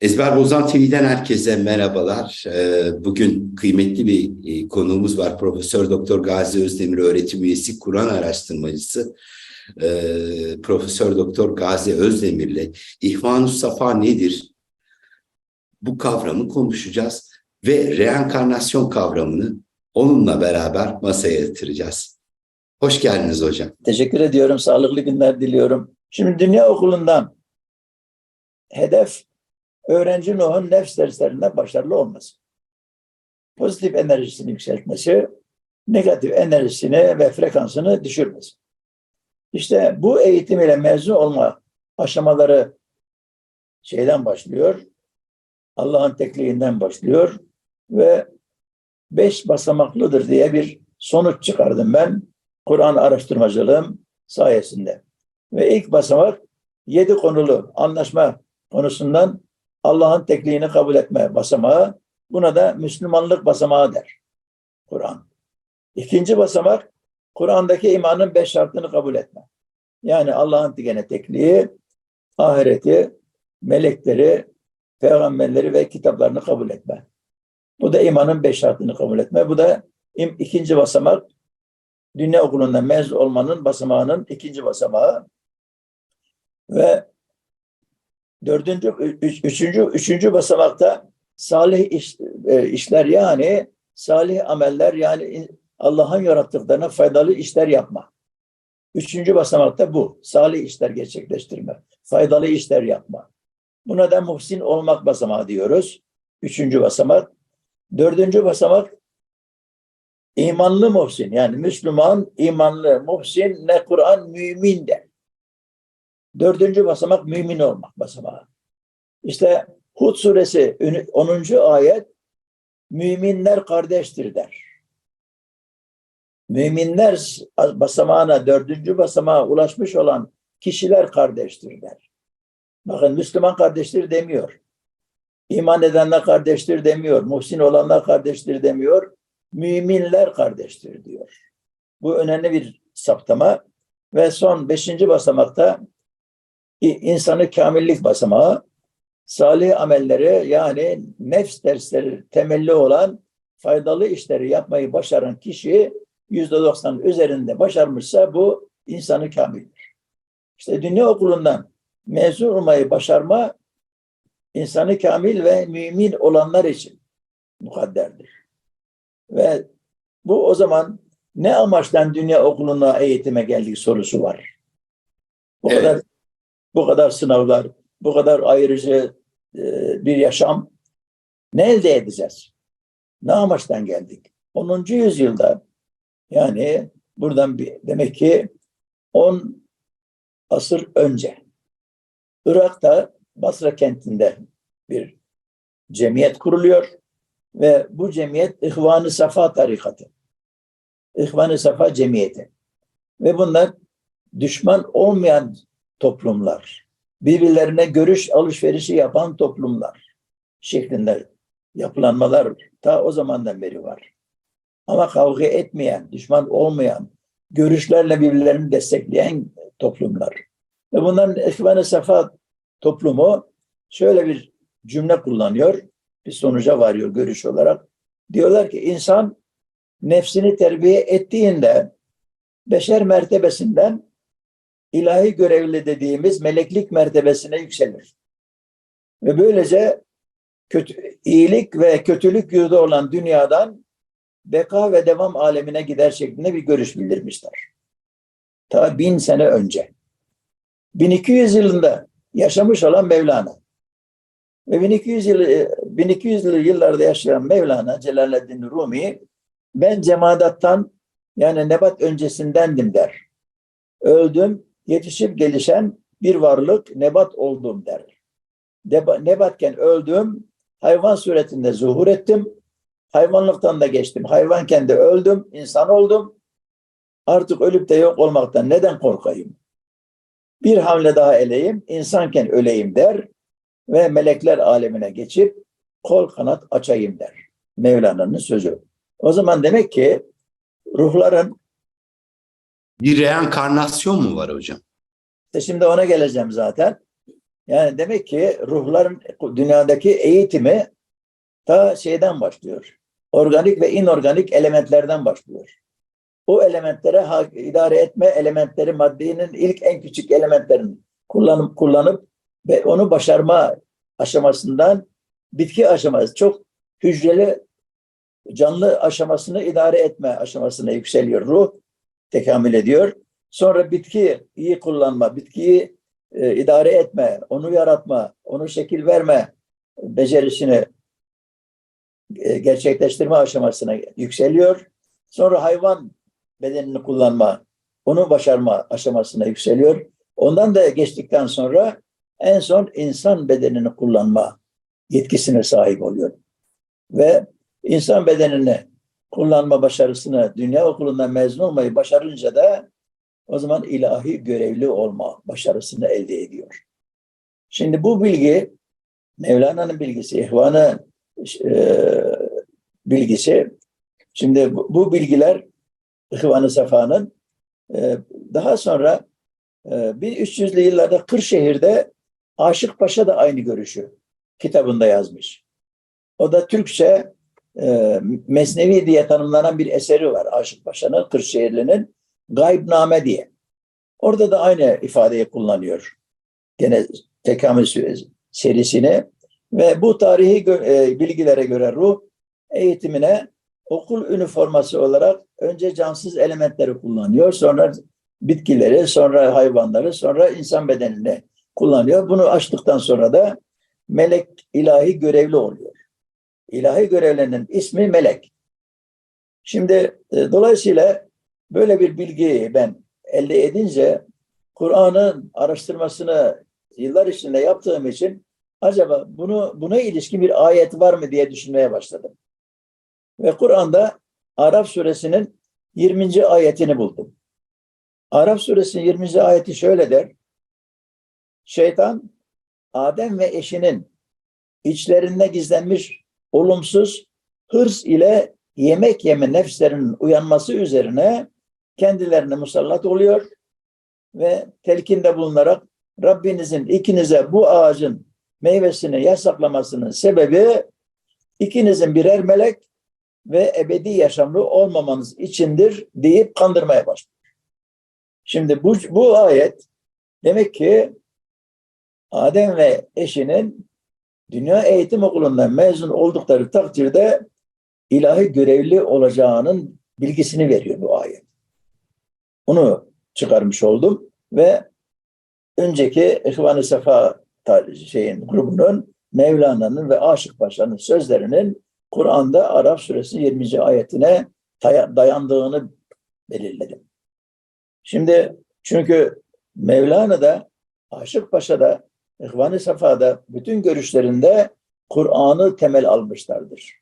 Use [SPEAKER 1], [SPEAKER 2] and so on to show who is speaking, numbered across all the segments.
[SPEAKER 1] Ezber Bozan TV'den herkese merhabalar. Ee, Bugün kıymetli bir e, konuğumuz var. Profesör Doktor Gazi Özdemir öğretim üyesi, Kur'an araştırmacısı. Ee, Profesör Doktor Gazi Özdemir'le İhvan-ı Safa nedir? Bu kavramı konuşacağız ve reenkarnasyon kavramını onunla beraber masaya yatıracağız. Hoş geldiniz hocam.
[SPEAKER 2] Teşekkür ediyorum. Sağlıklı günler diliyorum. Şimdi dünya okulundan hedef öğrenci Nuh'un nefs derslerinde başarılı olması. Pozitif enerjisini yükseltmesi, negatif enerjisini ve frekansını düşürmesi. İşte bu eğitim ile mezun olma aşamaları şeyden başlıyor. Allah'ın tekliğinden başlıyor ve beş basamaklıdır diye bir sonuç çıkardım ben Kur'an araştırmacılığım sayesinde. Ve ilk basamak yedi konulu anlaşma konusundan Allah'ın tekliğini kabul etme basamağı. Buna da Müslümanlık basamağı der Kur'an. İkinci basamak Kur'an'daki imanın beş şartını kabul etme. Yani Allah'ın gene tekliği, ahireti, melekleri, peygamberleri ve kitaplarını kabul etme. Bu da imanın beş şartını kabul etme. Bu da ikinci basamak dünya okulundan mezun olmanın basamağının ikinci basamağı ve dördüncü, üç- üçüncü, üçüncü basamakta salih iş, e, işler yani salih ameller yani Allah'ın yarattıklarına faydalı işler yapma. Üçüncü basamakta bu. Salih işler gerçekleştirme. Faydalı işler yapma. Buna da muhsin olmak basamağı diyoruz. Üçüncü basamak. Dördüncü basamak İmanlı muhsin yani Müslüman imanlı muhsin ne Kur'an mümin de. Dördüncü basamak mümin olmak basamağı. İşte Hud suresi 10. ayet müminler kardeştir der. Müminler basamağına dördüncü basamağa ulaşmış olan kişiler kardeştir der. Bakın Müslüman kardeştir demiyor. İman edenler kardeştir demiyor. Muhsin olanlar kardeştir demiyor müminler kardeştir diyor. Bu önemli bir saptama ve son beşinci basamakta insanı kamillik basamağı salih amelleri yani nefs dersleri temelli olan faydalı işleri yapmayı başaran kişi yüzde doksan üzerinde başarmışsa bu insanı kamildir. İşte dünya okulundan mezun olmayı başarma insanı kamil ve mümin olanlar için mukadderdir. Ve bu o zaman ne amaçtan dünya okuluna eğitime geldik sorusu var. Bu
[SPEAKER 1] Evet.
[SPEAKER 2] kadar bu kadar sınavlar, bu kadar ayrıcı e, bir yaşam ne elde edeceğiz? Ne amaçtan geldik? 10. yüzyılda yani buradan bir demek ki 10 asır önce Irak'ta Basra kentinde bir cemiyet kuruluyor ve bu cemiyet İhvan-ı Safa tarikatı. İhvan-ı Safa cemiyeti. Ve bunlar düşman olmayan toplumlar. Birbirlerine görüş alışverişi yapan toplumlar şeklinde yapılanmalar ta o zamandan beri var. Ama kavga etmeyen, düşman olmayan, görüşlerle birbirlerini destekleyen toplumlar. Ve bunların İhvan-ı Safa toplumu şöyle bir cümle kullanıyor bir sonuca varıyor görüş olarak. Diyorlar ki insan nefsini terbiye ettiğinde beşer mertebesinden ilahi görevli dediğimiz meleklik mertebesine yükselir. Ve böylece kötü, iyilik ve kötülük yurdu olan dünyadan beka ve devam alemine gider şeklinde bir görüş bildirmişler. Ta bin sene önce. 1200 yılında yaşamış olan Mevlana. Ve 1200 yıl 1200'lü yıllarda yaşayan Mevlana Celaleddin Rumi ben cemadattan yani nebat öncesindendim der. Öldüm, yetişip gelişen bir varlık nebat oldum der. Deba, nebatken öldüm, hayvan suretinde zuhur ettim. Hayvanlıktan da geçtim. Hayvanken de öldüm, insan oldum. Artık ölüp de yok olmaktan neden korkayım? Bir hamle daha eleyim, insanken öleyim der ve melekler alemine geçip kol kanat açayım der. Mevlana'nın sözü. O zaman demek ki ruhların
[SPEAKER 1] Bir reenkarnasyon mu var hocam?
[SPEAKER 2] işte şimdi ona geleceğim zaten. Yani demek ki ruhların dünyadaki eğitimi ta şeyden başlıyor. Organik ve inorganik elementlerden başlıyor. O elementlere idare etme elementleri maddenin ilk en küçük elementlerini kullanıp kullanıp ve onu başarma aşamasından bitki aşaması çok hücreli canlı aşamasını idare etme aşamasına yükseliyor. Ruh tekamül ediyor. Sonra bitki iyi kullanma, bitkiyi e, idare etme, onu yaratma, onu şekil verme becerisini e, gerçekleştirme aşamasına yükseliyor. Sonra hayvan bedenini kullanma, onu başarma aşamasına yükseliyor. Ondan da geçtikten sonra en son insan bedenini kullanma yetkisine sahip oluyor. Ve insan bedenini kullanma başarısını dünya okulundan mezun olmayı başarınca da o zaman ilahi görevli olma başarısını elde ediyor. Şimdi bu bilgi Mevlana'nın bilgisi, İhvan'ın e, bilgisi. Şimdi bu, bu bilgiler İhvan-ı Safa'nın e, daha sonra e, 1300'lü yıllarda Kırşehir'de Aşık Paşa da aynı görüşü kitabında yazmış. O da Türkçe e, Mesnevi diye tanımlanan bir eseri var Aşık Paşa'nın, Kırşehirli'nin Gaybname diye. Orada da aynı ifadeyi kullanıyor. Gene tekamül serisini ve bu tarihi e, bilgilere göre ruh eğitimine okul üniforması olarak önce cansız elementleri kullanıyor, sonra bitkileri, sonra hayvanları, sonra insan bedenini kullanıyor. Bunu açtıktan sonra da melek ilahi görevli oluyor. İlahi görevlinin ismi melek. Şimdi e, dolayısıyla böyle bir bilgiyi ben elde edince Kur'an'ın araştırmasını yıllar içinde yaptığım için acaba bunu buna ilişkin bir ayet var mı diye düşünmeye başladım. Ve Kur'an'da Araf suresinin 20. ayetini buldum. Araf suresinin 20. ayeti şöyle der. Şeytan Adem ve eşinin içlerinde gizlenmiş olumsuz hırs ile yemek yeme nefslerinin uyanması üzerine kendilerine musallat oluyor ve telkinde bulunarak Rabbinizin ikinize bu ağacın meyvesini yasaklamasının sebebi ikinizin birer melek ve ebedi yaşamlı olmamanız içindir deyip kandırmaya başlıyor. Şimdi bu, bu ayet demek ki Adem ve eşinin Dünya Eğitim Okulu'ndan mezun oldukları takdirde ilahi görevli olacağının bilgisini veriyor bu ayet. Onu çıkarmış oldum ve önceki İhvan-ı Sefa şeyin grubunun Mevlana'nın ve Aşık Paşa'nın sözlerinin Kur'an'da Arap suresi 20. ayetine daya- dayandığını belirledim. Şimdi çünkü Mevlana'da Aşık Paşa'da İhvan-ı Safa'da bütün görüşlerinde Kur'an'ı temel almışlardır.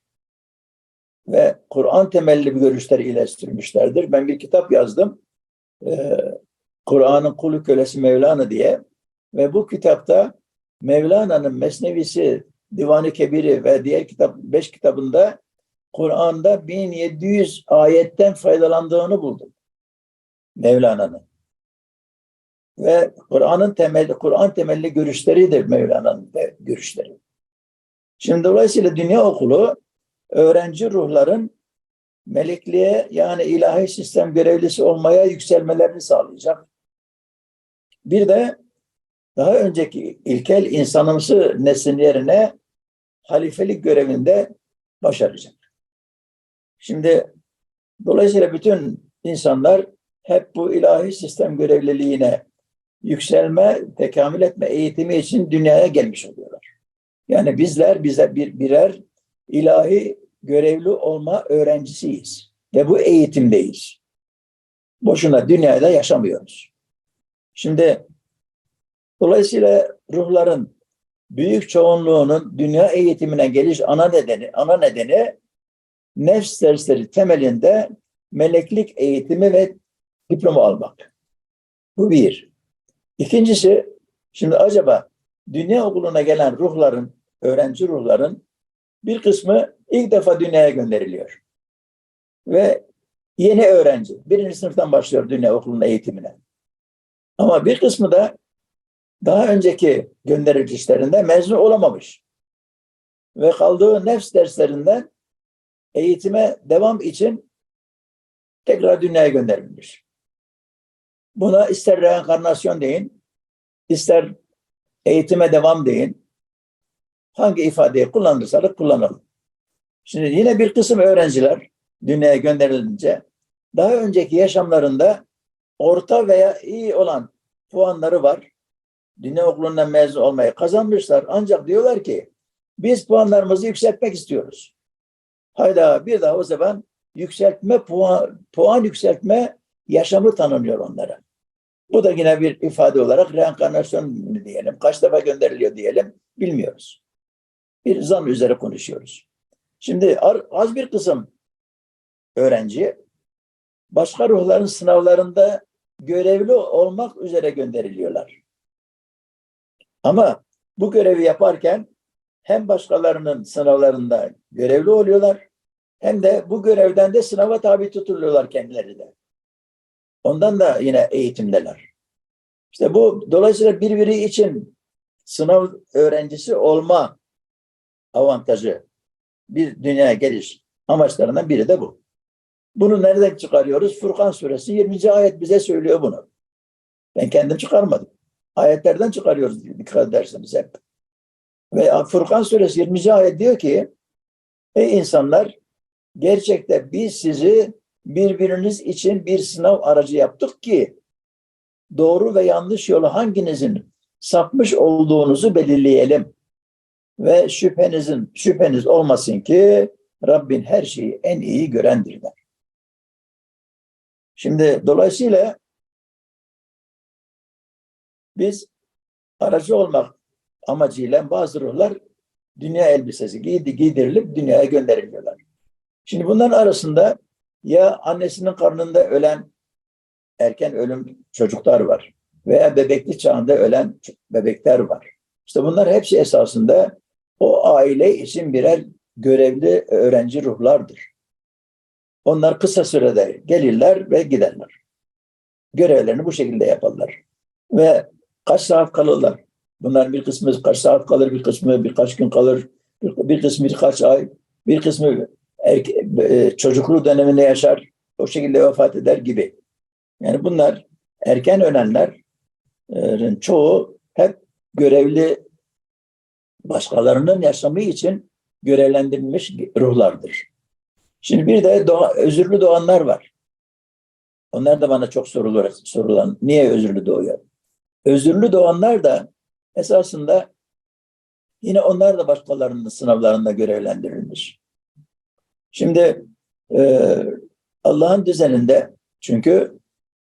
[SPEAKER 2] Ve Kur'an temelli bir görüşler iyileştirmişlerdir. Ben bir kitap yazdım. Ee, Kur'an'ın kulu kölesi Mevlana diye. Ve bu kitapta Mevlana'nın Mesnevisi, Divan-ı Kebiri ve diğer kitap, beş kitabında Kur'an'da 1700 ayetten faydalandığını buldum. Mevlana'nın. Ve Kur'an'ın temel Kur'an temelli görüşleridir Mevlana'nın görüşleri. Şimdi dolayısıyla dünya okulu öğrenci ruhların melekliğe yani ilahi sistem görevlisi olmaya yükselmelerini sağlayacak. Bir de daha önceki ilkel insanımsı neslin yerine halifelik görevinde başaracak. Şimdi dolayısıyla bütün insanlar hep bu ilahi sistem görevliliğine yükselme, tekamül etme eğitimi için dünyaya gelmiş oluyorlar. Yani bizler bize bir birer ilahi görevli olma öğrencisiyiz ve bu eğitimdeyiz. Boşuna dünyada yaşamıyoruz. Şimdi dolayısıyla ruhların büyük çoğunluğunun dünya eğitimine geliş ana nedeni ana nedeni nefs dersleri temelinde meleklik eğitimi ve diploma almak. Bu bir. İkincisi, şimdi acaba dünya okuluna gelen ruhların, öğrenci ruhların bir kısmı ilk defa dünyaya gönderiliyor. Ve yeni öğrenci, birinci sınıftan başlıyor dünya okulunun eğitimine. Ama bir kısmı da daha önceki gönderilişlerinde mezun olamamış. Ve kaldığı nefs derslerinden eğitime devam için tekrar dünyaya gönderilmiş. Buna ister reenkarnasyon deyin, ister eğitime devam deyin. Hangi ifadeyi kullanırsak kullanalım. Şimdi yine bir kısım öğrenciler dünyaya gönderilince daha önceki yaşamlarında orta veya iyi olan puanları var. Dünya okulundan mezun olmayı kazanmışlar. Ancak diyorlar ki biz puanlarımızı yükseltmek istiyoruz. Hayda bir daha o zaman yükseltme puan, puan yükseltme yaşamı tanınıyor onlara. Bu da yine bir ifade olarak reenkarnasyon mu diyelim, kaç defa gönderiliyor diyelim bilmiyoruz. Bir zam üzere konuşuyoruz. Şimdi az bir kısım öğrenci başka ruhların sınavlarında görevli olmak üzere gönderiliyorlar. Ama bu görevi yaparken hem başkalarının sınavlarında görevli oluyorlar hem de bu görevden de sınava tabi tutuluyorlar kendileri de. Ondan da yine eğitimdeler. İşte bu dolayısıyla birbiri için sınav öğrencisi olma avantajı bir dünyaya geliş amaçlarından biri de bu. Bunu nereden çıkarıyoruz? Furkan suresi 20. ayet bize söylüyor bunu. Ben kendim çıkarmadım. Ayetlerden çıkarıyoruz dikkat ederseniz hep. Ve Furkan suresi 20. ayet diyor ki Ey insanlar gerçekte biz sizi birbiriniz için bir sınav aracı yaptık ki doğru ve yanlış yolu hanginizin sapmış olduğunuzu belirleyelim. Ve şüphenizin şüpheniz olmasın ki Rabbin her şeyi en iyi görendir der. Şimdi dolayısıyla biz aracı olmak amacıyla bazı ruhlar dünya elbisesi giydi, giydirilip dünyaya gönderiliyorlar. Şimdi bunların arasında ya annesinin karnında ölen erken ölüm çocuklar var veya bebekli çağında ölen bebekler var. İşte bunlar hepsi esasında o aile için birer görevli öğrenci ruhlardır. Onlar kısa sürede gelirler ve giderler. Görevlerini bu şekilde yaparlar. Ve kaç saat kalırlar? Bunların bir kısmı kaç saat kalır, bir kısmı birkaç gün kalır, bir, kısmı birkaç ay, bir kısmı erke, e, çocukluğu döneminde yaşar, o şekilde vefat eder gibi. Yani bunlar erken ölenlerin çoğu hep görevli başkalarının yaşamı için görevlendirilmiş ruhlardır. Şimdi bir de doğa, özürlü doğanlar var. Onlar da bana çok sorulur, sorulan niye özürlü doğuyor? Özürlü doğanlar da esasında yine onlar da başkalarının sınavlarında görevlendirilmiş. Şimdi e, Allah'ın düzeninde çünkü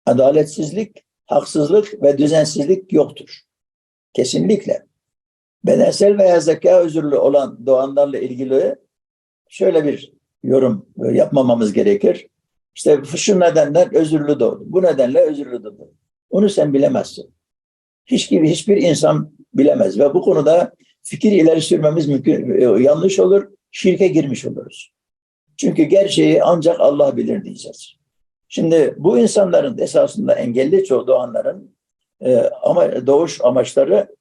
[SPEAKER 2] adaletsizlik, haksızlık ve düzensizlik yoktur. Kesinlikle. Bedensel veya zeka özürlü olan doğanlarla ilgili şöyle bir yorum yapmamamız gerekir. İşte şu nedenden özürlü doğdu. Bu nedenle özürlü doğdu. Onu sen bilemezsin. Hiç gibi hiçbir insan bilemez ve bu konuda fikir ileri sürmemiz mümkün yanlış olur. Şirke girmiş oluruz. Çünkü gerçeği ancak Allah bilir diyeceğiz. Şimdi bu insanların esasında engelli çoğu doğanların e, ama doğuş amaçları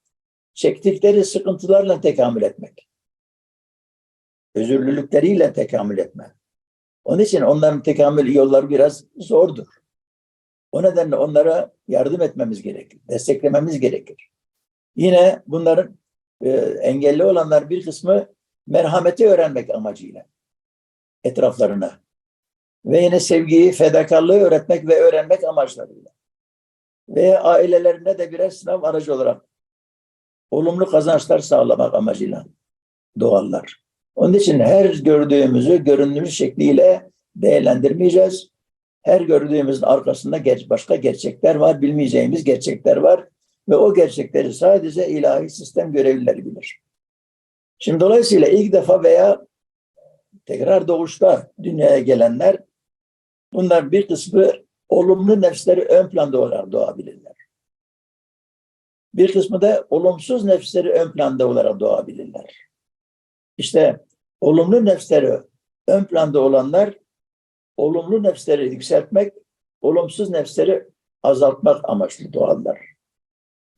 [SPEAKER 2] çektikleri sıkıntılarla tekamül etmek. Özürlülükleriyle tekamül etme. Onun için onların tekamül yolları biraz zordur. O nedenle onlara yardım etmemiz gerekir, desteklememiz gerekir. Yine bunların e, engelli olanlar bir kısmı merhameti öğrenmek amacıyla etraflarına ve yine sevgiyi, fedakarlığı öğretmek ve öğrenmek amaçlarıyla ve ailelerine de birer sınav aracı olarak olumlu kazançlar sağlamak amacıyla doğallar. Onun için her gördüğümüzü görünür şekliyle değerlendirmeyeceğiz. Her gördüğümüzün arkasında başka gerçekler var, bilmeyeceğimiz gerçekler var ve o gerçekleri sadece ilahi sistem görevlileri bilir. Şimdi dolayısıyla ilk defa veya tekrar doğuşta dünyaya gelenler bunlar bir kısmı olumlu nefsleri ön planda olarak doğabilirler. Bir kısmı da olumsuz nefsleri ön planda olarak doğabilirler. İşte olumlu nefsleri ön planda olanlar olumlu nefsleri yükseltmek, olumsuz nefsleri azaltmak amaçlı doğarlar.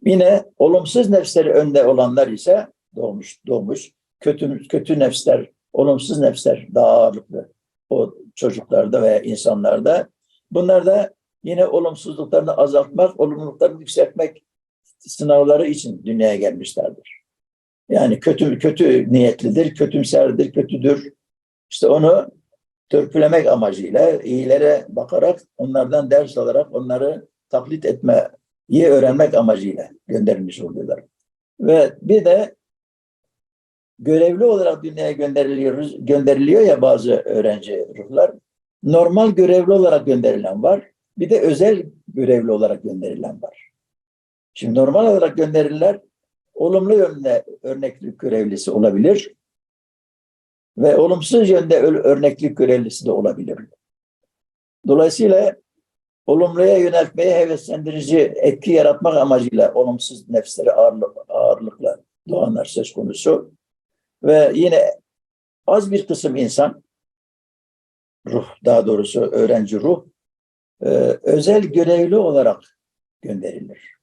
[SPEAKER 2] Yine olumsuz nefsleri önde olanlar ise doğmuş, doğmuş. Kötü, kötü nefsler, olumsuz nefsler daha ağırlıklı o çocuklarda veya insanlarda. Bunlar da yine olumsuzluklarını azaltmak, olumluluklarını yükseltmek sınavları için dünyaya gelmişlerdir. Yani kötü kötü niyetlidir, kötümserdir, kötüdür. İşte onu törpülemek amacıyla iyilere bakarak onlardan ders alarak onları taklit etmeyi öğrenmek amacıyla gönderilmiş oluyorlar. Ve bir de görevli olarak dünyaya gönderiliyoruz, gönderiliyor ya bazı öğrenci ruhlar. Normal görevli olarak gönderilen var. Bir de özel görevli olarak gönderilen var. Şimdi normal olarak gönderilenler olumlu yönde örneklik görevlisi olabilir ve olumsuz yönde örneklik görevlisi de olabilir. Dolayısıyla olumluya yöneltmeye heveslendirici etki yaratmak amacıyla olumsuz ağırlık, ağırlıkla doğanlar söz konusu. Ve yine az bir kısım insan, ruh daha doğrusu öğrenci ruh, e, özel görevli olarak gönderilir.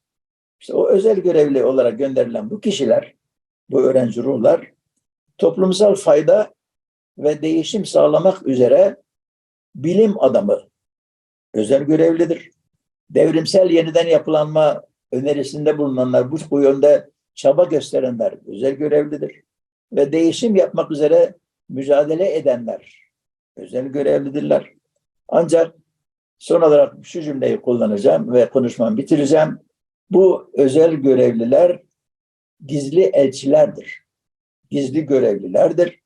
[SPEAKER 2] İşte o özel görevli olarak gönderilen bu kişiler, bu öğrenci ruhlar toplumsal fayda ve değişim sağlamak üzere bilim adamı özel görevlidir. Devrimsel yeniden yapılanma önerisinde bulunanlar, bu, bu yönde çaba gösterenler özel görevlidir. Ve değişim yapmak üzere mücadele edenler özel görevlidirler. Ancak son olarak şu cümleyi kullanacağım ve konuşmamı bitireceğim. Bu özel görevliler gizli elçilerdir. Gizli görevlilerdir.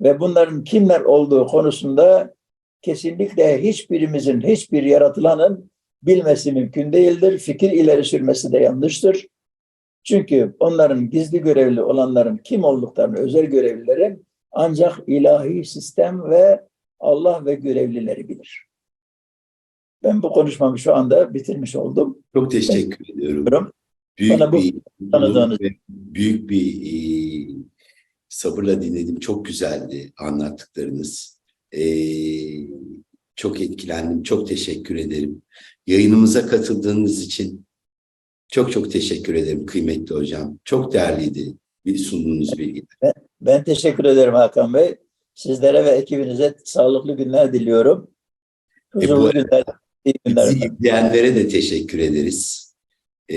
[SPEAKER 2] Ve bunların kimler olduğu konusunda kesinlikle hiçbirimizin, hiçbir yaratılanın bilmesi mümkün değildir. Fikir ileri sürmesi de yanlıştır. Çünkü onların gizli görevli olanların kim olduklarını, özel görevlilerin ancak ilahi sistem ve Allah ve görevlileri bilir. Ben bu konuşmamı şu anda bitirmiş oldum.
[SPEAKER 1] Çok teşekkür ediyorum.
[SPEAKER 2] Diyorum.
[SPEAKER 1] Büyük
[SPEAKER 2] Bana bu
[SPEAKER 1] bir
[SPEAKER 2] tanıdığınız-
[SPEAKER 1] büyük bir e, sabırla dinledim. Çok güzeldi anlattıklarınız. E, çok etkilendim. Çok teşekkür ederim. Yayınımıza katıldığınız için çok çok teşekkür ederim kıymetli hocam. Çok değerliydi bir sunduğunuz bilgi.
[SPEAKER 2] Ben teşekkür ederim Hakan Bey. Sizlere ve ekibinize sağlıklı günler diliyorum. Huzurlu
[SPEAKER 1] arada
[SPEAKER 2] günler, iyi günler.
[SPEAKER 1] Bizi izleyenlere de teşekkür ederiz. E,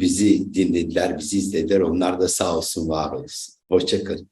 [SPEAKER 1] bizi dinlediler, bizi izlediler. Onlar da sağ olsun, var olsun. Hoşçakalın.